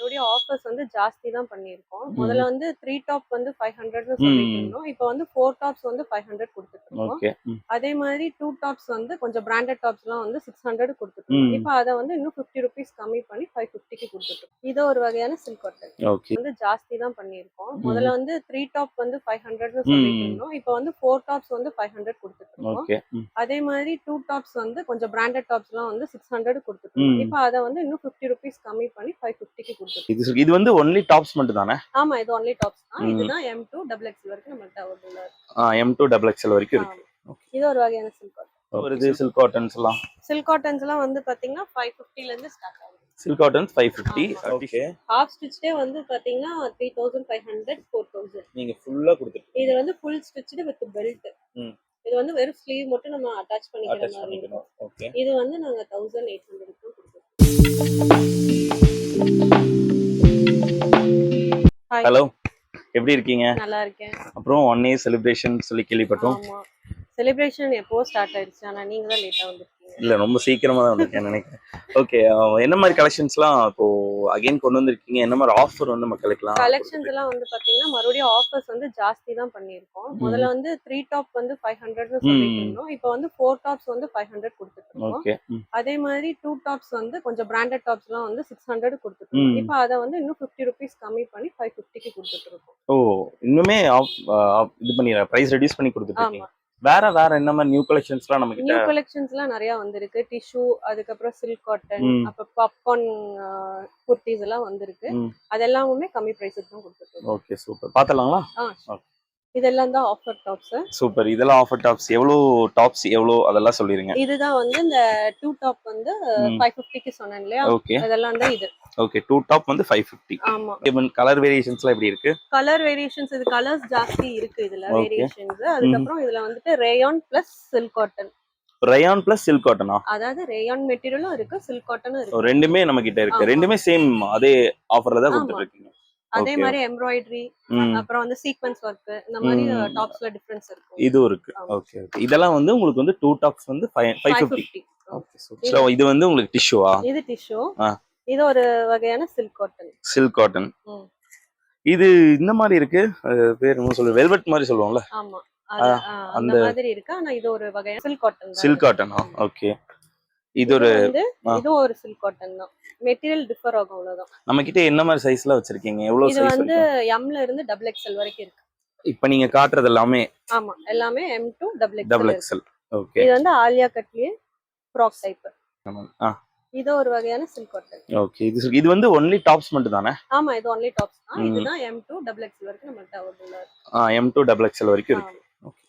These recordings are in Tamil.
மறுபடியும் ஆஃபர்ஸ் வந்து ஜாஸ்தி தான் பண்ணியிருக்கோம் முதல்ல வந்து த்ரீ டாப் வந்து ஃபைவ் ஹண்ட்ரட்னு சொல்லிட்டு. இருந்தோம். இப்போ வந்து ஃபோர் டாப்ஸ் வந்து ஃபைவ் ஹண்ட்ரட் கொடுத்துட்டு இருக்கோம் அதே மாதிரி டூ டாப்ஸ் வந்து கொஞ்சம் பிராண்டட் டாப்ஸ்லாம் வந்து சிக்ஸ் ஹண்ட்ரட் கொடுத்துருக்கோம். இப்போ அதை வந்து இன்னும் ஃபிஃப்டி ருபீஸ் கம்மி பண்ணி ஃபைவ் ஃபிஃப்டிக்கு கொடுத்துருக்கோம் இது ஒரு வகையான சில்க் ஓகே. வந்து ஜாஸ்தி தான் பண்ணியிருக்கோம். முதல்ல வந்து த்ரீ டாப் வந்து ஃபைவ் ஹண்ட்ரட்னு சொல்லிட்டு. இருந்தோம். இப்போ வந்து ஃபோர் டாப்ஸ் வந்து ஃபைவ் ஹண்ட்ரட் கொடுத்துட்டு இருக்கோம் அதே மாதிரி டூ டாப்ஸ் வந்து கொஞ்சம் பிராண்டட் டாப்ஸ்லாம் வந்து சிக்ஸ் ஹண்ட்ரட் கொடுத்துருக்கோம். இப்போ அதை வந்து இன்னும் ஃபிஃப்டி ருபீஸ் கம்மி பண்ணி ஃபைவ் ஃபிஃப்டிக்கு கொடுத்துருக்கோம் இது இது வந்து ஒன்லி டாப்ஸ் மட்டும் தானே ஆமா இது ஒன்லி டாப்ஸ் தான். இதுதான் எம் டூ டபுள் எக்ஸ் வரைக்கும் நம்மள்ட்ட அவைலபிளா இருக்கு. எம் டூ டபுள் எக்ஸ்எல் வரைக்கும் இருக்கு. இது ஒரு வகையான சில்க் காட்டன் வருது சில்க் காட்டன்ஸ் எல்லாம்? சில்க் காட்டன்ஸ் எல்லாம் வந்து பாத்தீங்கன்னா ஃபைவ் ஃபிஃப்டில இருந்து ஸ்டார்ட் ஆகும் silk cottons five fifty. Okay half ஸ்டிச்சே வந்து பாத்தீங்கன்னா three thousand five hundred four thousand நீங்க ஃபுல்லா கொடுத்துட்டு இது வந்து ஃபுல் ஸ்டிச்சு வித் பெல்ட் ம். இது வந்து வெறும் ஸ்லீவ் மட்டும் நம்ம அட்டாச் பண்ணிக்கிற அட்டாச் மாதிரி இருக்கும். இது வந்து நாங்க தௌசண்ட் எயிட் ஹண்ட்ரட் கொடுத்துருக்கோம். ஹலோ எப்படி இருக்கீங்க? நல்லா இருக்கேன். அப்புறம் ஒன் இயர் செலிப்ரேஷன் சொல்லி கேள்விப்பட்டோம். செலிப்ரேஷன் எப்போ ஸ்டார்ட் ஆயிடுச்சு? ஆனா நீங்க தான் லேட்டா வந்திருக்கீங்க. இல்ல ரொம்ப சீக்கிரமா தான் வந்திருக்கேன் நினைக்கிறேன். ஓகே என்ன மாதிரி கலெக்ஷன்ஸ்லாம் இப்போ அகைன் கொண்டு வந்திருக்கீங்க? என்ன மாதிரி ஆஃபர் வந்து மக்களுக்குலாம் கலெக்ஷன்ஸ் எல்லாம் வந்து பாத்தீங்கன்னா மறுபடியும் ஆஃபர்ஸ் வந்து ஜாஸ்தி தான் பண்ணியிருக்கோம். முதல்ல வந்து த்ரீ டாப் வந்து ஃபைவ் ஹண்ட்ரட்னு சொல்லிட்டு. இருந்தோம். இப்போ வந்து ஃபோர் டாப்ஸ் வந்து ஃபைவ் ஹண்ட்ரட் ஓகே அதே மாதிரி டூ டாப்ஸ் வந்து கொஞ்சம் பிராண்டட் டாப்ஸ்லாம் வந்து சிக்ஸ் ஹண்ட்ரட் கொடுத்துருக்கோம். இப்போ அதை வந்து இன்னும் ஃபிஃப்டி ருபீஸ் கம்மி பண்ணி ஃபைவ் ஃபிஃப்டிக்கு கொடுத்துட்டு இருக்கோம். ஓ இன்னுமே off- ஆ, இது பண்ணி பிரைஸ் ரெடியூஸ் பண்ணி இருக்கீங்க. வேற வேற என்ன மாதிரி நியூ கலெக்ஷன்ஸ்லாம் நம்ம கிட்ட நியூ கலெக்ஷன்ஸ்லாம் நிறைய வந்திருக்கு. டிஷ்யூ அதுக்கப்புறம் சில்க் காட்டன். அப்புறம் பாப்கார்ன் குர்த்திஸ் எல்லாம் வந்திருக்கு. அதெல்லாமுமே கம்மி ப்ரைஸுக்கு தான் கொடுத்துருக்கோம். ஓகே சூப்பர் பார்த்தலாங்களா இதெல்லாம் தான் ஆஃபர் டாப்ஸ் சூப்பர் இதெல்லாம் ஆஃபர் டாப்ஸ் எவ்வளோ டாப்ஸ் எவ்வளோ அதெல்லாம் சொல்லிருங்க. இதுதான் வந்து இந்த டூ டாப் வந்து. ஃபைவ் ஃபிஃப்டிக்கு சொன்னேன் இல்லையா? ஓகே அதெல்லாம் தான் இது. ஓகே டூ டாப் வந்து ஃபைவ் ஃபிஃப்டி ஆமா. கலர் வேரியேஷன்ஸ்லாம் எப்படி இருக்கு? கலர் வேரியேஷன்ஸ் இது கலர்ஸ் ஜாஸ்தி இருக்கு இதுல. வேரியேஷன்ஸ் அதுக்கப்புறம் இதுல வந்துட்டு rayon plus silk cotton rayon plus silk காட்டனா அதாவது ரேயான் மெட்டீரியலும் இருக்கு சில்க் காட்டனும் இருக்கு. ரெண்டுமே நம்ம கிட்ட இருக்கு. ரெண்டுமே சேம் அதே ஆஃபர்ல தான். கொடுத்துட்டு இருக்கீங்க அதே. மாதிரி எம்ப்ராய்டரி அப்புறம் வந்து சீக்வன்ஸ் ஒர்க் இந்த மாதிரி. டாப்ஸ்ல டிஃபரன்ஸ் இருக்கும். இதுவும் இருக்கு. ஓகே ஓகே இதெல்லாம் வந்து உங்களுக்கு வந்து டூ டாப்ஸ் வந்து five five five fifty fifty so இது வந்து உங்களுக்கு டிஷ்யூவா இது டிஷ்யூ. இது ஒரு வகையான சில்க் காட்டன் சில்க் காட்டன். இது இந்த மாதிரி இருக்கு. பேர் என்ன சொல்லு வெல்வெட் மாதிரி சொல்லுவோம்ல? ஆமா. அந்த மாதிரி இருக்கு. ஆனா இது ஒரு வகையான சில்க் காட்டன் சில்க் காட்டனா ஓகே. இது ஒரு வந்து. இதுவும் ஒரு சில்க் காட்டன் தான். மெட்டீரியல் டிஃபர் ஆகும் அவ்வளவுதான். நம்ம கிட்ட என்ன மாதிரி சைஸ்ல வச்சிருக்கீங்க? எவ்வளவு இது சைஸ் வந்து வரைக்கும்? எம்ல இருந்து டபுள் எக்ஸ்எல் வரைக்கும் இருக்கு. இப்போ நீங்க காட்டுறது எல்லாமே? ஆமா. எல்லாமே M to double double XL XL okay. இது வந்து ஆலியா கட்லயே ஃப்ராக் டைப் ஆ. இது ஒரு வகையான சில்க் காட்டன் ஓகே இது இது வந்து ஒன்லி டாப்ஸ் மட்டும் தானே? ஆமா இது ஒன்லி டாப்ஸ் தான். இதுதான் எம் டு டபுள் எக்ஸ்எல் வரைக்கும் நம்மள்ட்ட அவைலபிளா இருக்கு. ஆ எம் டூ டபுள் எக்ஸ்எல் வரைக்கும் இருக்கு.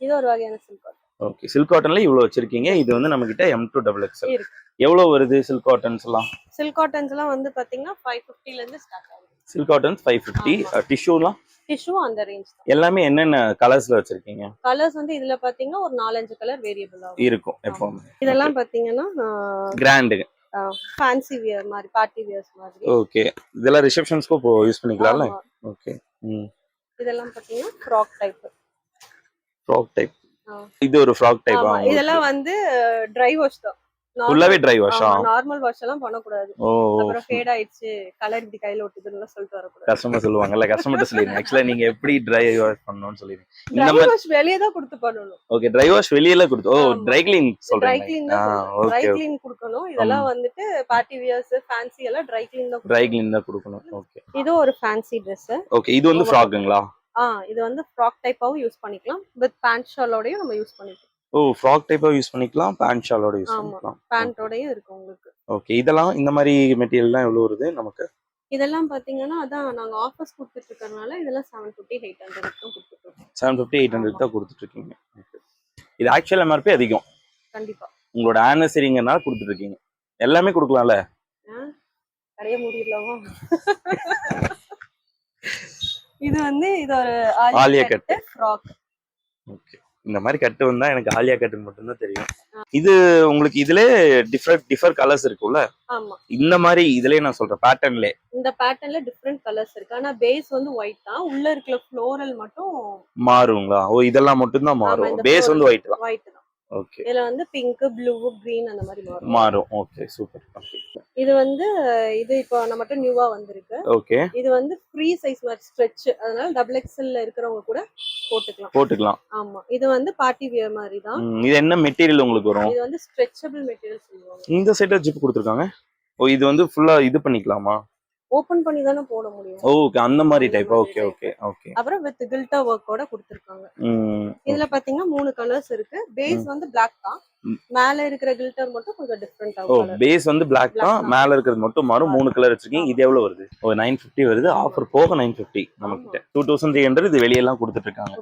இது ஒரு வகையான சில்க் காட்டன் ஓகே சில்க் காட்டன்ல இவ்வளவு வச்சிருக்கீங்க. இது வந்து நம்ம கிட்ட எம் டூ டபுள் இருக்கு. எவ்வளவு வருது சில்க் காட்டன்ஸ் எல்லாம்? சில்க் காட்டன்ஸ் எல்லாம் வந்து பாத்தீங்கன்னா ஃபைவ் ஃபிஃப்டில இருந்து ஸ்டார்ட் ஆகும் சில்க் காட்டன்ஸ் ஃபைவ் ஃபிஃப்டி. டிஷ்யூலாம் டிஷ்யூ அந்த ரேஞ்ச் எல்லாமே என்னென்ன கலர்ஸ்ல வச்சிருக்கீங்க? கலர்ஸ் வந்து இதுல பாத்தீங்கன்னா ஒரு நாலஞ்சு கலர் வேரியபிள் இருக்கும் எப்பவுமே. இதெல்லாம் பாத்தீங்கன்னா கிராண்டுங்க ஃபேன்சி வியர் மாதிரி பார்ட்டி வியர்ஸ் மாதிரி. ஓகே இதெல்லாம் ரிசப்ஷன்ஸ்க்கும் இப்போ யூஸ் பண்ணிக்கலாம்ல. ஓகே ம். இதெல்லாம் பாத்தீங்கன்னா ஃப்ராக் டைப் ஃப்ராக் டைப். இது ஒரு ஃப்ராக் டைப் இதெல்லாம் வந்து ட்ரை வாஷ் தான். ஃபுல்லாவே ட்ரை வாஷா நார்மல் வாஷ் எல்லாம் பண்ணக்கூடாது. ஓ அப்புறம் ஃபேட் ஆயிடுச்சு கலர் இப்படி கையில ஒட்டுதுன்னு சொல்லிட்டு வரக்கூடாது. கஸ்டமர் சொல்லுவாங்கல்ல கஸ்டமர்ட்ட சொல்லிருங்க ஆக்சுவலா நீங்க எப்படி ட்ரை வாஷ் பண்ணணும்னு சொல்லிருங்க ட்ரை வாஷ் வெளியே தான் கொடுத்து பண்ணணும். ஓகே ட்ரை வாஷ் வெளியில கொடுத்து ஓ. ட்ரை கிளீன் ட்ரை சொல்றீங்க. கிளீன் ஆ தான் ட்ரை கிளீன் கொடுக்கணும். இதெல்லாம் வந்துட்டு பார்ட்டி வியர்ஸ் ஃபேன்சி எல்லாம் ட்ரை கிளீன் தான் ட்ரை. கிளீன் தான் கொடுக்கணும். ஓகே இது ஒரு ஃபேன்சி Dress. ஓகே இது வந்து. ஃப்ராக்குங்களா ஆ இது வந்து ஃப்ராக் டைப்பாவும் யூஸ் பண்ணிக்கலாம். வித் பேண்ட் ஷாலோடயும் நம்ம யூஸ் பண்ணிக்கலாம். ஓ ஃப்ராக் டைப்பா யூஸ் பண்ணிக்கலாம் பேண்ட் ஷாலோட யூஸ். பண்ணிக்கலாம். பேண்டோடயும் இருக்கு உங்களுக்கு. ஓகே இதெல்லாம் இந்த மாதிரி மெட்டீரியல்லாம் எவ்வளவு வருது நமக்கு? இதெல்லாம் பாத்தீங்கன்னா அதான் நாங்க ஆஃபர்ஸ் கொடுத்துட்டு இருக்கறனால இதெல்லாம் செவன் ஃபிஃப்டி எயிட் ஹண்ட்ரட் தான் கொடுத்துட்டு இருக்கோம் செவன் ஃபிஃப்டி எயிட் ஹண்ட்ரட் தான் கொடுத்துட்டு இருக்கீங்க. இது ஆக்சுவல் எம்ஆர்பி அதிகம். கண்டிப்பா. உங்களோட ஆனிவர்சரிங்கனால கொடுத்துட்டு இருக்கீங்க எல்லாமே கொடுக்கலாம்ல? நிறைய முடியலவா இது வந்து இது ஒரு ஆலியா. கட் ஃப்ராக் ஓகே இந்த மாதிரி கட்டு வந்தா எனக்கு ஆலியா கட்டுன்னு மட்டும்தான் தெரியும். இது உங்களுக்கு இதுல டிஃபரெண்ட் டிஃபர் கலர்ஸ் இருக்கும்ல? இந்த மாதிரி இதுலயே நான் சொல்றேன் பேட்டர்ன்ல இந்த பேட்டர்ன்ல டிஃப்ரெண்ட் கலர்ஸ் இருக்கு. ஆனா பேஸ் வந்து ஒயிட் தான். உள்ள இருக்கிற ஃப்ளோரல் மட்டும் மாறுங்களா? ஓ இதெல்லாம் மட்டும்தான் மாறும். இந்த பேஸ் வந்து ஒயிட் தான். ஒயிட் தான். ஓகே இதுல வந்து பிங்க் ப்ளூ green அந்த மாதிரி மாறும். மாறும். ஓகே சூப்பர் ஓகே இது வந்து இது இப்போ நம்மகிட்ட நியூவா வந்திருக்கு. ஓகே இது வந்து ஃப்ரீ சைஸ் மாதிரி ஸ்ட்ரெச் அதனால டபுள் எக்ஸ்எல்ல இருக்கிறவங்க கூட போட்டுக்கலாம். போட்டுக்கலாம். ஆமா. இது வந்து பார்ட்டி வியர் மாதிரி தான் இது என்ன மெட்டீரியல் உங்களுக்கு வரும்? இது வந்து ஸ்ட்ரெச்சபிள் மெட்டீரியல் சொல்லுவாங்க. இந்த சைடுல ஜிப் கொடுத்துருக்காங்க. ஓ இது வந்து ஃபுல்லா இது பண்ணிக்கலாமா? ஓபன் பண்ணி தானே போட முடியும். ஓகே அந்த மாதிரி டைப் ஓகே. ஓகே ஓகே அப்புறம் வித் கில்டா ஒர்க்கோட கொடுத்துருக்காங்க. இதுல பாத்தீங்கன்னா மூணு கலர்ஸ் இருக்கு. பேஸ் வந்து Black தான். மேல இருக்கிற கில்டர் மட்டும் கொஞ்சம் டிஃப்ரெண்ட் ஓ பேஸ் வந்து பிளாக் Black தான். மேல இருக்கிறது மட்டும் மாறும். மூணு கலர் வச்சிருக்கீங்க. இது எவ்வளவு வருது? ஓ நைன் ஃபிஃப்டி வருது. ஆஃபர் போக நைன் ஃபிஃப்டி நம்ம கிட்ட டூ தௌசண்ட் த்ரீ ஹண்ட்ரட் இது வெளியெல்லாம் கொடுத்துட்டு இருக்காங்க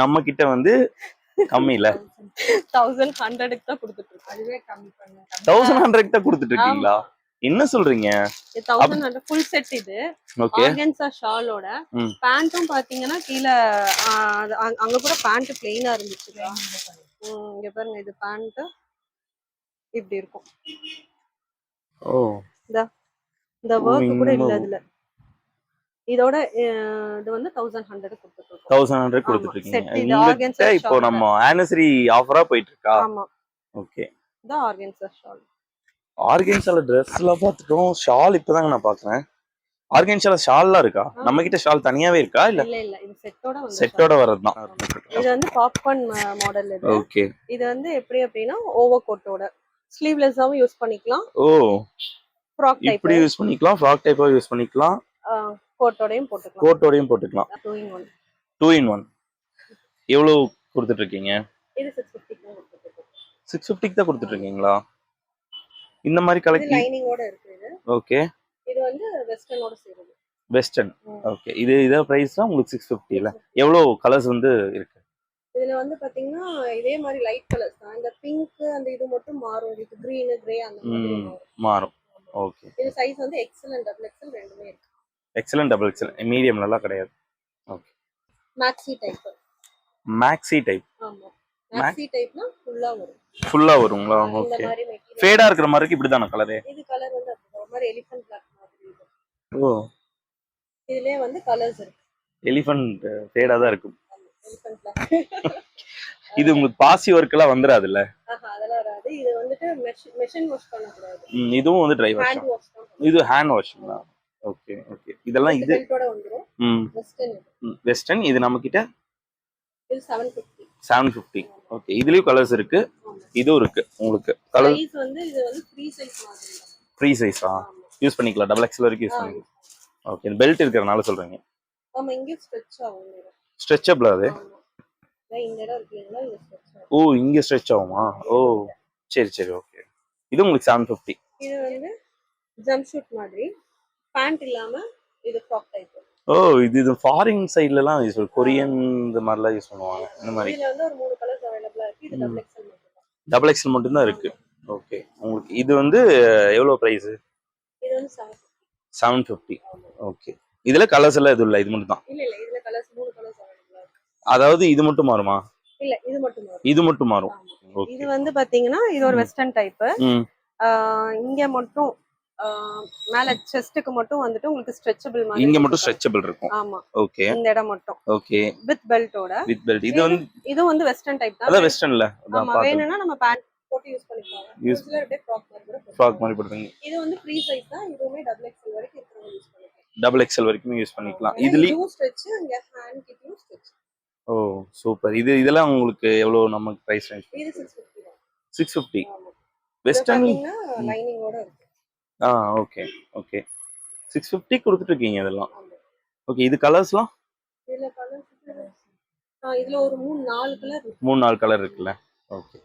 நம்ம கிட்ட வந்து கம்மி இல்ல தௌசண்ட் ஹண்ட்ரடுக்கு தான் கொடுத்துட்டு இருக்காங்க அதுவே கம்மி பண்ண தௌசண்ட் ஹண்ட்ரட் தான் கொடுத்துட்டு இருக்கீங்களா என்ன சொல்றீங்க? ஃபுல் செட் இது. ஓகே ஆர்கன்ஸா ஷாலோட. பேண்ட்டும் பாத்தீங்கன்னா கீழே அங்க- கூட பேண்ட் பிளெயினா இருந்துச்சு. இங்க பாருங்க இது பேண்ட் இப்படி இருக்கும். ஓ. இந்த ஒர்க் கூட இல்ல இதுல இதோட இது வந்து தௌசண்ட் ஹண்ட்ரட் கொடுத்துருக்கோம் தௌசண்ட் ஹண்ட்ரட். கொடுத்துட்டு இருக்கீங்க இந்த இப்போ. நம்ம ஆனிவர்சரி ஆஃபரா போயிட்டு இருக்கா? ஆமா. ஓகே இதான் ஆர்கன்ஸா ஷால் ஆர்கன்ஸால ட்ரெஸ் எல்லாம் பார்த்துட்டோம் ஷால் இப்பதாங்க நான் பாக்குறேன் ஆர்கன்ஸால ஷால்லாம் இருக்கா. நம்ம கிட்ட ஷால் தனியாவே இருக்கா? இல்ல இல்ல இது செட்டோட செட்டோட வர்றதுதான் இது வந்து பாப்கார்ன் மாடல் இது. ஓகே இது வந்து எப்படி அப்படின்னா ஓவர் கோட்டோட ஸ்லீவ்லெஸ்ஸாவும் யூஸ் பண்ணிக்கலாம். ஓ. ஃப்ராக் டைப் இப்படி யூஸ் பண்ணிக்கலாம் ஃப்ராக் டைப்பா யூஸ் பண்ணிக்கலாம். கோட்டோடையும் போட்டுக்கலாம். கோட்டோடையும் போட்டுக்கலாம். Two in one two in one எவ்வளவு கொடுத்துட்டு இருக்கீங்க? இது சிக்ஸ் ஃபிஃப்டிக்கு சிக்ஸ் ஃபிஃப்டிக்கு தான் கொடுத்துட்டு இருக்கீங்களா? இந்த மாதிரி கலெக்ட் லைனிங்கோட இருக்கு இது. ஓகே. இது வந்து வெஸ்டர்னோட சேருது வெஸ்டர்ன். ஓகே. இது இதே பிரைஸ் தான் உங்களுக்கு சிக்ஸ் ஃபிஃப்டியில் எவ்வளோ கலர்ஸ் வந்து இருக்கு? இதுல வந்து பாத்தீங்கன்னா இதே மாதிரி லைட் கலர்ஸ் தான். இந்த பிங்க் அந்த இது மட்டும் மாறும். இதுக்கு கிரீன் கிரே அந்த மாதிரி. மாறும். ஓகே. இது சைஸ் வந்து எக்ஸல் அண்ட் டபுள் எக்ஸல் ரெண்டுமே இருக்கு. எக்ஸலன்ட் டபுள் எக்ஸல் மீடியம்லலாம் கிடையாது. Okay. Maxi type maxi type ஆமா. ஃபுல்லா வருங்களா? ஓகே ஃபேடாக இருக்கிற மாதிரி இப்படி தானே கலரு இது கலர் வந்து ஒரு மாதிரி எலிஃபண்ட் பிளாக் மாதிரி ஓ. இதுலயே வந்து கலர்ஸ் இருக்கு. எலிஃபண்ட் ஃபேடாக தான் இருக்கும். இது உங்களுக்கு பாசி ஒர்க்கெல்லாம் வந்துடாதுல்ல ஆஹா அதெல்லாம் வராது. இது வந்துட்டு மெஷின் வாஷ் பண்ணக்கூடாது. ம், இதுவும் வந்து ட்ரை வாஷ் இது ஹேண்ட் வாஷிங்களா ஓகே ஓகே இதெல்லாம் இது வெஸ்டர்ன் இது. வெஸ்டர்ன் இது நம்ம கிட்ட? இது seven fifty seven fifty okay இதுலயும் கலர்ஸ் இருக்கு. இதுவும் இருக்கு உங்களுக்கு. Colour free size. யூஸ் பண்ணிக்கலாம். டபுள் எக்ஸ்எல் வரைக்கும் யூஸ். பண்ணிக்கலாம். ஓகே இந்த பெல்ட் இருக்கிறனால சொல்றீங்க. ஸ்ட்ரெச்சபிள் அது? ஓ இங்க ஸ்ட்ரெச் ஆகுமா? ஓ சரி சரி ஓகே இது உங்களுக்கு செவன் ஃபிஃப்டி இது வந்து ஜம்ப் ஷூட் மாதிரி. பேண்ட் இல்லாம இது ஃப்ராக் டைப் ஓ இது இது ஃபாரின் சைட்லலாம் யூஸ் கொரியன் இந்த மாதிரிலாம் யூஸ் பண்ணுவாங்க. இந்த மாதிரி. டபுள் எக்ஸல் மட்டும் தான். எக்ஸ்எல் இருக்கு. ஓகே உங்களுக்கு இது வந்து எவ்வளோ ப்ரைஸ் செவன் ஃபிஃப்டி ஓகே இதுல கலர்ஸ் எல்லாம் எதுவும் இல்லை? இது மட்டும் தான். அதாவது இது மட்டும் மாறுமா? இல்ல இது மட்டும் இது மட்டும் மாறும். இது வந்து பாத்தீங்கன்னா இது ஒரு. வெஸ்டர்ன் டைப் இங்க மட்டும் மேல செஸ்ட்டுக்கு மட்டும் வந்துட்டு உங்களுக்கு ஸ்ட்ரெச்சபிள் மாதிரி இங்க மட்டும். ஸ்ட்ரெச்சபிள் இருக்கும். ஆமா. ஓகே இந்த இடம் மட்டும். ஓகே வித் பெல்ட்டோட வித் பெல்ட் இது வந்து இதுவும் வந்து வெஸ்டர்ன் டைப் தான். அதான் வெஸ்டர்ன்ல ஆமா வேணும்னா நம்ம பேண்ட் போட்டு யூஸ் பண்ணிக்கலாம். அப்படியே ஃப்ராக் மாதிரி. ஃப்ராக் மாதிரி போடுறீங்க இது வந்து ஃப்ரீ சைஸ் தான். இதுவுமே டபுள் எக்ஸ்எல் வரைக்கும் இருக்கிறவங்க யூஸ் பண்ணிக்கலாம். டபுள் எக்ஸ்எல் வரைக்கும் யூஸ் பண்ணிக்கலாம். இதுலயும் இதுவும் ஸ்ட்ரெச் இங்க ஹேண்ட் கிட்டயும் ஸ்ட்ரெச் ஓ சூப்பர் இது இதெல்லாம் உங்களுக்கு எவ்வளவு நமக்கு பிரைஸ் ரேஞ்ச் இது சிக்ஸ் ஃபிஃப்டி தான். சிக்ஸ் ஃபிஃப்டி ஆமா. இது வெஸ்டர்ன் பாத்தீங்கன்னா லைனிங்கோட இருக்கு. ஆ ஓகே ஓகே சிக்ஸ் ஃபிஃப்டி இதெல்லாம். ஆமா ஓகே இது கலர்ஸ்லாம் இதுல கலர் ஆ இதுல ஒரு மூணு நாலு கலர் இருக்கு. மூணு நாலு கலர் இருக்குல்ல? ஓகே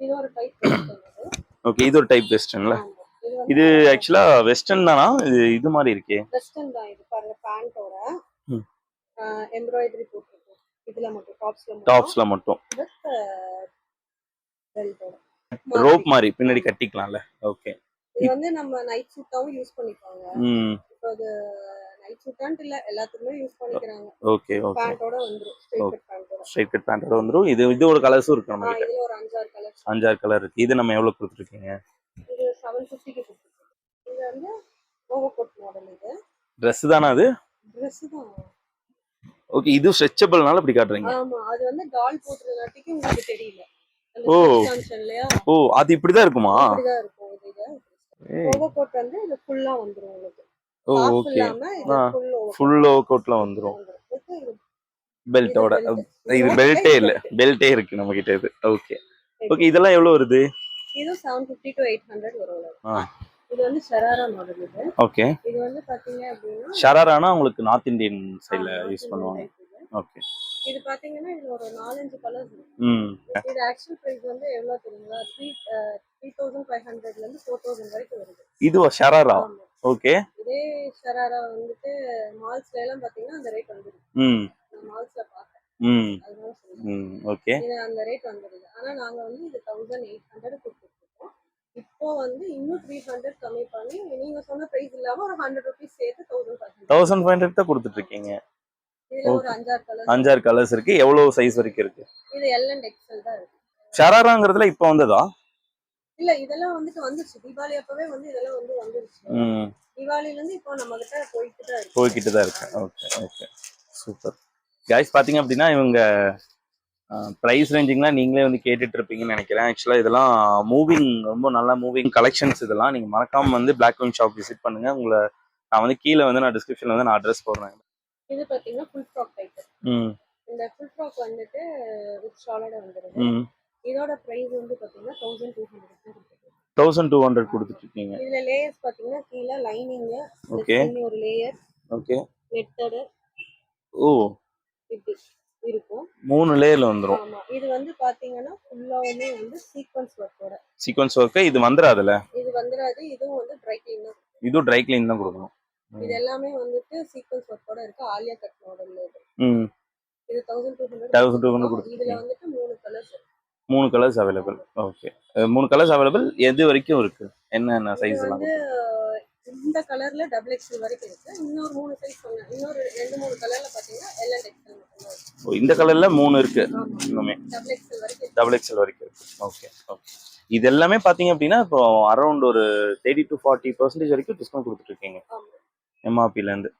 இது ஒரு டைப் ஓகே இது ஒரு டைப் வெஸ்டர்ன்ல இது ஆக்சுவலா வெஸ்டர்ன் தானா? இது இது மாதிரி இருக்கே. வெஸ்டர்ன் தான் இது பாருங்க பேண்டோட. எம்ப்ராய்டரி போட்டிருக்கோம் இதுல மட்டும் டாப்ஸ்ல மட்டும். டாப்ஸ்ல மட்டும். ரோப் மாதிரி பின்னாடி கட்டிக்கலாம்ல? ஓகே இது வந்து நம்ம நைட் சூட்டாவும் யூஸ் பண்ணிப்பாங்க. இப்போ அது நைட் சூட்டான்ட்டு இல்ல எல்லாத்துக்குமே யூஸ் பண்ணிக்கிறாங்க. Okay okay. பேண்டோட வந்துரும். ஸ்ட்ரைட் கட் பேண்டோட வந்துரும். இது இது ஒரு கலர்ஸும் இருக்கு நம்ம கிட்ட இதுல ஒரு அஞ்சாறு கலர்ஸ் அஞ்சாறு கலர் இருக்கு. இது நம்ம எவ்வளவு கொடுத்துருக்கீங்க? இது செவன் ஃபிஃப்டிக்கு கொடுத்துருக்கோம். இது வந்து ஓவர் கோட் மாடல் இது. Dress தானே அது? Dress தான். ஓகே இது ஸ்ட்ரெச்சபிள்னால இப்படி காட்டுறீங்க. ஆமா அது வந்து டால் போட்டுறதுனாட்டிக்கு உங்களுக்கு தெரியல. ஓ. ஓ அது இருக்குமா இப்படிதான் இருக்கும்? இது இது ஏய், ஓவர் கோட் வந்து இது ஃபுல்லா வந்துரும் உங்களுக்கு. ஓ ஓகே. ஃபுல் ஓவர் கோட்ல வந்துரும். பெல்ட்டோட இது பெல்ட்டே இல்ல. பெல்ட்டே இருக்கு நம்ம கிட்ட இது ஓகே ஓகே இதெல்லாம் எவ்வளவு வருது? இது seven fifty to eight hundred வரும் ஆ. இது வந்து ஷராரா மாடல் இது. ஓகே இது வந்து பாத்தீங்க அப்படின்னா ஷராரானா உங்களுக்கு நார்த் இந்தியன் சைடுல யூஸ் பண்ணுவாங்க. ஓகே இது. பாத்தீங்கன்னா இதுல ஒரு நாலஞ்சு கலர்ஸ் இருக்கு. ம். இது ஆக்சுவல் பிரைஸ் வந்து எவ்வளவு தெரியுங்களா? த்ரீ தௌசண்ட் ஃபைவ் ஹண்ட்ரட்ல இருந்து ஃபோர் தௌசண்ட் வரைக்கும் வருது. இதுவா ஷராரா? ஓகே. இதே ஷராரா வந்துட்டு மால்ஸ்ல எல்லாம் பாத்தீங்கன்னா அந்த ரேட் வந்துருக்கு ம். மால்ஸ்ல பார்த்தேன் ம். அதனால ம் ஓகே. இது அந்த ரேட் வந்துருது. ஆனா நாங்க வந்து இது தௌசண்ட் எயிட் ஹண்ட்ரட் கொடுத்துருக்கோம். இப்போ வந்து இன்னும் த்ரீ ஹண்ட்ரட் கம்மி பண்ணி நீங்க சொன்ன பிரைஸ் இல்லாம ஒரு ஹண்ட்ரட் ருபீஸ் சேர்த்து thousand five hundred thousand five hundred தான் கொடுத்துட்டு இருக்கீங்க அஞ்சாறு கலர்ஸ் இருக்கு. எவ்வளவு சைஸ் வரைக்கும் இருக்கு? இது எல் அண்ட் எக்ஸல் தான் இருக்கு. ஷராராங்கிறதுல இப்போ வந்ததா? இல்ல இதெல்லாம் வந்துட்டு வந்துருச்சு. தீபாவளி அப்பவே வந்து இதெல்லாம் வந்து வந்துருச்சு. தீபாவளில இருந்து இப்போ நம்ம கிட்ட போயிட்டு தான் இருக்கு. போய்கிட்டு தான் இருக்கு. Okay okay. சூப்பர். கைஸ் பார்த்தீங்க அப்படின்னா இவங்க ப்ரைஸ் ரேஞ்சிங்லாம் நீங்களே வந்து கேட்டுட்டு இருப்பீங்கன்னு நினைக்கிறேன். ஆக்சுவலாக இதெல்லாம் மூவிங் ரொம்ப நல்ல மூவிங் கலெக்ஷன்ஸ் இதெல்லாம். நீங்கள் மறக்காம வந்து பிளாக் விங் ஷாப் விசிட் பண்ணுங்க. உங்களை நான் வந்து கீழே வந்து நான் டிஸ்கிரிப்ஷனில் வந்து நான் அட்ரஸ் போடுறேன். இது பாத்தீங்கன்னா ஃபுல் ஃப்ராக் டைப் ம். இந்த ஃபுல் ஃப்ராக் வந்துட்டு வித் ஷாலோட வந்துருது. ம். இதோட பிரைஸ் வந்து பாத்தீங்கன்னா தௌசண்ட் டூ ஹண்ட்ரட் கொடுத்துருக்கோம் தௌசண்ட் டூ ஹண்ட்ரட் கொடுத்துட்டு இருக்கீங்க இதுல லேயர்ஸ் பாத்தீங்கன்னா கீழே லைனிங் Okay. ஒரு லேயர் ஓகே நெட்டடு ஓ. இப்படி இருக்கும். மூணு லேயர்ல வந்துடும் ஆமா. இது வந்து பாத்தீங்கன்னா ஃபுல்லாவுமே வந்து சீக்வன்ஸ் ஒர்க்கோட சீக்வன்ஸ் ஒர்க்கு இது வந்துடாதுல இது வந்துடாது இதுவும் வந்து ட்ரை கிளீன் தான் இதுவும் ட்ரை கிளீன் தான் கொடுக்கணும். இது எல்லாமே வந்துட்டு சீக்வன்ஸ் ஒர்க்கோட இருக்கு. ஆலியா கட் மாடல் இது. ம். இது தௌசண்ட் டூ ஹண்ட்ரட் 1200 இதுல கொடுத்துருக்கீங்க. வந்துட்டு மூணு கலர்ஸ் மூணு கலர்ஸ் அவைலபிள் ஓகே மூணு கலர்ஸ் அவைலபிள் எது வரைக்கும் இருக்கு? என்னென்ன சைஸ் எல்லாம் இந்த கலர்ல டபுள் எக்ஸ்எல் வரைக்கும் இருக்கு. இன்னொரு மூணு சைஸ் சொன்னேன் இன்னொரு ரெண்டு மூணு கலர்ல பாத்தீங்கன்னா எல் அண்ட் எக்ஸ்எல் ஓ, இந்த கலர்ல மூணு இருக்கு. இன்னுமே. டபுள் எக்ஸ்எல் வரைக்கும். டபுள் எக்ஸ்எல் வரைக்கும் இருக்கு. ஓகே ஓகே இது எல்லாமே பாத்தீங்க அப்படின்னா இப்போ அரௌண்ட் ஒரு தேர்ட்டி டு ஃபார்ட்டி பர்சன்டேஜ் வரைக்கும் டிஸ்கவுண்ட் கொடுத்துட்டு இருக்கீங்க. எம்ஆர்பில இருந்து.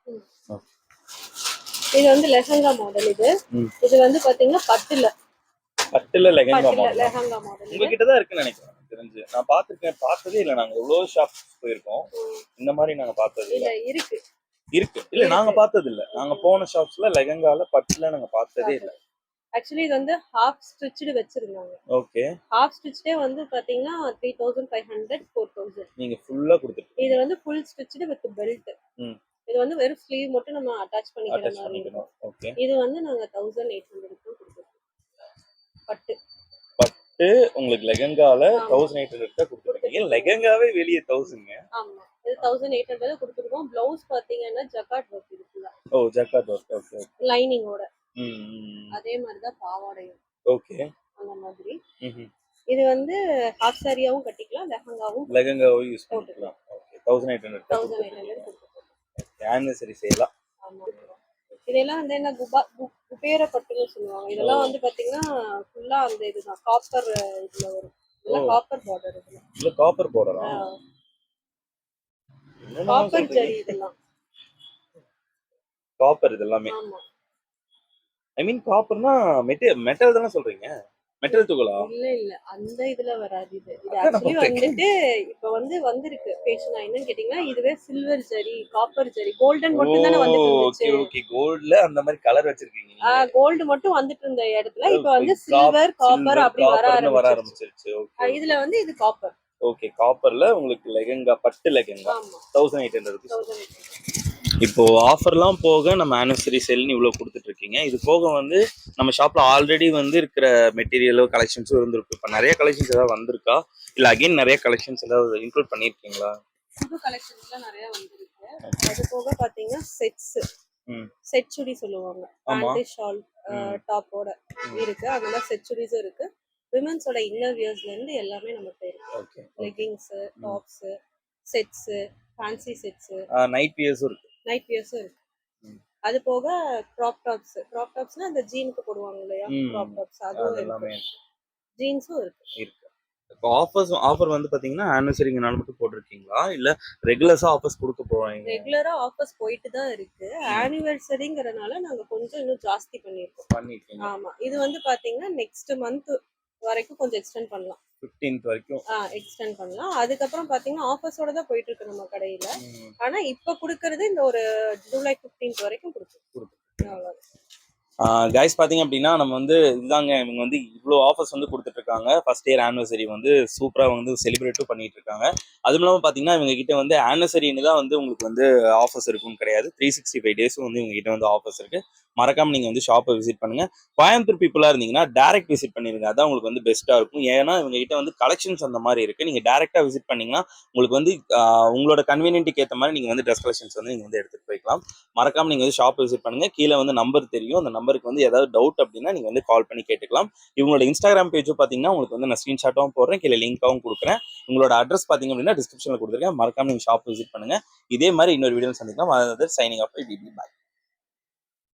இது வந்து லெஹங்கா மாடல் இது. இது வந்து பாத்தீங்கன்னா பட்டுல பட்டுல லெஹங்கா மாடல் உங்ககிட்ட தான் இருக்குன்னு நினைக்கிறேன். தெரிஞ்சு. நான் பார்த்திருக்கேன். பார்த்ததே இல்லை. நாங்க எவ்வளவு ஷாப்ஸ் போயிருக்கோம். இந்த மாதிரி நாங்க பார்த்தது இல்ல. இருக்கு. இருக்கு. இல்ல நாங்க பார்த்தது இல்ல நாங்க போன ஷாப்ஸ்ல லெகங்கால பட்டுல நாங்க பார்த்ததே இல்ல. ஆக்சுவலி இது வந்து ஹாஃப் ஸ்டிச்சுடு வச்சிருந்தாங்க. ஓகே. ஹாஃப் ஸ்டிச்சே வந்து பாத்தீங்கன்னா three thousand five hundred four thousand நீங்க ஃபுல்லா கொடுத்துட்டு. இது வந்து ஃபுல் ஸ்டிச்சுடு வித் பெல்ட் ம். இது வந்து வெறும் ஸ்லீவ் மட்டும் நம்ம அட்டாச் பண்ணிக்கிற மாதிரி இருக்கும். இது வந்து நாங்க தௌசண்ட் எயிட் ஹண்ட்ரட் கொடுத்துருக்கோம். பட்டு உங்களுக்கு லெகங்கால. தௌசண்ட் எயிட் ஹண்ட்ரட் தான் கொடுத்துருக்கீங்க. லெகங்காவே வெளியே தௌசண்ட்ங்க ஆமா. இது தௌசண்ட் எயிட் ஹண்ட்ரட் கொடுத்துருக்கோம். பிளவுஸ் பாத்தீங்கன்னா ஜக்காட் ஒர்க் இருக்குல்ல ஓ ஜக்காத் ஒர்க் ஓகே லைனிங்கோட அதே மாதிரி தான் பாவாடையும். ஓகே அந்த மாதிரி. இது வந்து ஹாஃப் சாரியாவும் கட்டிக்கலாம் லெஹங்காவும் லெகங்காவை யூஸ் பண்ணிக்கலாம். Okay thousand eight hundred thousand eight hundred கொடுத்துருக்கோம். ஆனிவர்சரி செய்யலாம் இதெல்லாம் வந்து என்ன குபா கு- குபேர பட்டுன்னு சொல்லுவாங்க. இதெல்லாம் வந்து பாத்தீங்கன்னா ஃபுல்லா அந்த இதுதான். காப்பர் இதுல வரும். இதெல்லாம். காப்பர் பார்டர் இதுல இல்ல காப்பர் போடலாம் காப்பர் ஜரி இதெல்லாம். காப்பர் இது எல்லாமே ஆமா. ஐ மீன் காப்பர்னா மெட்டல் மெட்டல் தானே சொல்றீங்க? மெட்டல் துகளா? இல்ல இல்ல. அந்த இதுல வராது இது. ஆக்சுவலி. வந்துட்டு இப்ப வந்து வந்திருக்கு. ஃபேஷன் என்னன்னு கேட்டீங்கன்னா இதுவே silver zari copper zari golden மட்டும் தானே வந்துட்டு இருந்துச்சு. ஓகே கோல்ட்ல அந்த மாதிரி கலர் வச்சிருக்கீங்க கோல்டு மட்டும் வந்துட்டு இருந்த இடத்துல. இப்ப வந்து சில்வர் காப்பர் அப்படி வர ஆரம்பிச்சிருச்சு. ஆ, இதுல வந்து இது காப்பர் ஓகே காப்பர்ல உங்களுக்கு லெகங்கா பட்டு lehenga thousand eight hundred rupees இப்போ ஆஃபர்லாம் போக நம்ம ஆனிவர்சரி செல்னு இவ்வளோ கொடுத்துட்டு இருக்கீங்க இது போக வந்து நம்ம ஷாப்ல ஆல்ரெடி வந்து இருக்கிற மெட்டீரியலோ கலெக்ஷன்ஸும் இருந்திருக்கு. இப்போ நிறைய கலெக்ஷன்ஸ் ஏதாவது வந்திருக்கா? இல்லை அகைன் நிறைய கலெக்ஷன்ஸ் ஏதாவது இன்க்ளூட் பண்ணியிருக்கீங்களா புது கலெக்ஷன்ஸ்லாம் நிறைய வந்திருக்கு. அது போக பாத்தீங்கன்னா செட்ஸ். செட் சுடி சொல்லுவாங்க. பேண்ட் ஷால் டாப்போட இருக்கு. மாதிரி செட் சுடிஸும் இருக்கு. விமன்ஸோட இன்னர் வியர்ஸ்ல இருந்து எல்லாமே நமக்கு இருக்கு. Leggings tops sets fancy sets night வியர்ஸும் இருக்கு. நைட் வியர்ஸும் இருக்கு. அது போக க்ராப் டாப்ஸ் க்ராப் டாப்ஸ்னா அந்த ஜீனுக்கு போடுவாங்க இல்லையா. க்ராப் டாப்ஸ் அதுவும் அது இருக்கு. எல்லாமே ஜீன்ஸும் இருக்கு. இருக்கு. இப்போ ஆஃபர்ஸ் ஆஃபர் வந்து பாத்தீங்கன்னா ஆனிவர்சரிங்கனால மட்டும் போட்டிருக்கீங்களா? இல்ல ரெகுலர்ஸா ஆஃபர்ஸ் கொடுக்க போறீங்க? ரெகுலரா ஆஃபர்ஸ் போயிட்டு தான் இருக்கு. ஆனிவர்சரிங்கிறனால நாங்க கொஞ்சம் இன்னும் ஜாஸ்தி பண்ணியிருக்கோம் பண்ணிருக்கீங்க. ஆமா. இது வந்து பாத்தீங்கன்னா நெக்ஸ்ட் மந்த் வரைக்கும் கொஞ்சம் எக்ஸ்டெண்ட் பண்ணலாம். ஃபிஃப்டீன்த் வரைக்கும். எக்ஸ்டெண்ட் பண்ணலாம். அதுக்கப்புறம் பாத்தீங்கன்னா ஆஃபர்ஸோட தான் போயிட்டு இருக்கு நம்ம கடையில. ஆனா இப்ப குடுக்கறது இந்த ஒரு ஜூலை 15th வரைக்கும் கொடுக்கும். கைஸ் பார்த்தீங்க அப்படின்னா நம்ம வந்து இதுதாங்க இவங்க வந்து இவ்வளோ ஆஃபர்ஸ் வந்து கொடுத்துட்டு இருக்காங்க ஃபர்ஸ்ட் இயர் ஆனிவர்சரி வந்து சூப்பராக வந்து செலிப்ரேட்டும் பண்ணிட்டு இருக்காங்க அதுவும் இல்லாமல் பார்த்தீங்கன்னா இவங்க கிட்ட வந்து ஆனிவர்சரின்னு தான் வந்து உங்களுக்கு வந்து ஆஃபர்ஸ் இருக்கும்னு கிடையாது. த்ரீ சிக்ஸ்டி ஃபைவ் டேஸும் வந்து இவங்க கிட்ட வந்து ஆஃபர்ஸ் இருக்கு. மறக்காம நீங்கள் வந்து ஷாப்பை விசிட் பண்ணுங்க. கோயம்புத்தூர் பீப்புளாக இருந்தீங்கன்னா டேரக்ட் விசிட் பண்ணிருங்க. அதான் உங்களுக்கு வந்து பெஸ்ட்டாக இருக்கும். ஏன்னா இவங்க கிட்ட வந்து கலெக்ஷன்ஸ் அந்த மாதிரி இருக்கு. நீங்கள் டேரெக்டாக விசிட் பண்ணீங்கன்னா உங்களுக்கு வந்து உங்களோட கன்வீனியன்ட்டுக்கு ஏற்ற மாதிரி நீங்கள் வந்து ட்ரெஸ் கலெக்ஷன்ஸ் வந்து நீங்கள் வந்து எடுத்துகிட்டு போய்க்கலாம். மறக்காம நீங்கள் வந்து ஷாப் விசிட் பண்ணுங்க. கீழே வந்து நம்பர் தெரியும். அந்த நம்பருக்கு வந்து ஏதாவது டவுட் அப்படின்னா நீங்கள் வந்து கால் பண்ணி கேட்டுக்கலாம். இவங்களோட இன்ஸ்டாகிராம் பேஜும் பார்த்தீங்கன்னா உங்களுக்கு வந்து நான் ஸ்க்ரீன்ஷாட்டும் போடுறேன். கீழே லிங்காகவும் கொடுக்குறேன். உங்களோட அட்ரஸ் பார்த்தீங்க அப்படின்னா டிஸ்கிரிப்ஷனில் கொடுத்துருக்கேன். மறக்காம நீங்கள் ஷாப் விசிட் பண்ணுங்க. இதே மாதிரி இன்னொரு வீடியோ சந்திக்கலாம். அதாவது சைனிங் ஆஃப் டிபி பாய்